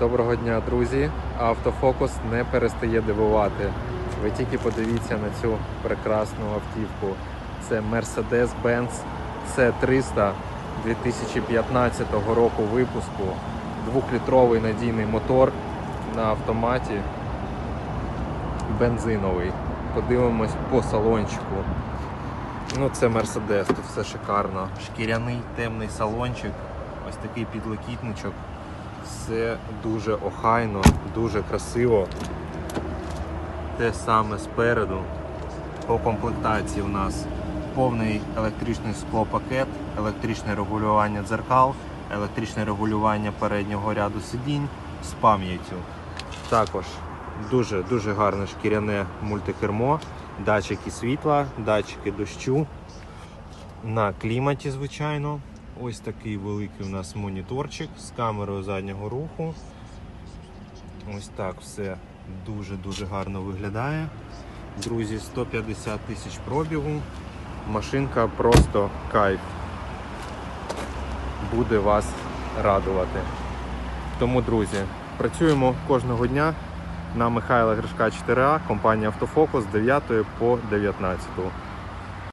Доброго дня, друзі! Автофокус не перестає дивувати. Ви тільки подивіться на цю прекрасну автівку. Це Mercedes-Benz C300 2015 року випуску. Двохлітровий надійний мотор на автоматі. Бензиновий. Подивимось по салончику. Ну, це Mercedes, тут все шикарно. Шкіряний темний салончик, ось такий підлокітничок. Все дуже охайно, дуже красиво. Те саме спереду. По комплектації у нас повний електричний склопакет, електричне регулювання дзеркал, електричне регулювання переднього ряду сидінь з пам'яттю. Також дуже дуже гарне шкіряне мультикермо, датчики світла, датчики дощу. На кліматі, звичайно. Ось такий великий у нас моніторчик з камерою заднього руху. Ось так все дуже-дуже гарно виглядає. Друзі, 150 тисяч пробігу. Машинка просто кайф. Буде вас радувати. Тому, друзі, працюємо кожного дня на Михайла Гришка 4А, компанія Автофокус з 9 по 19.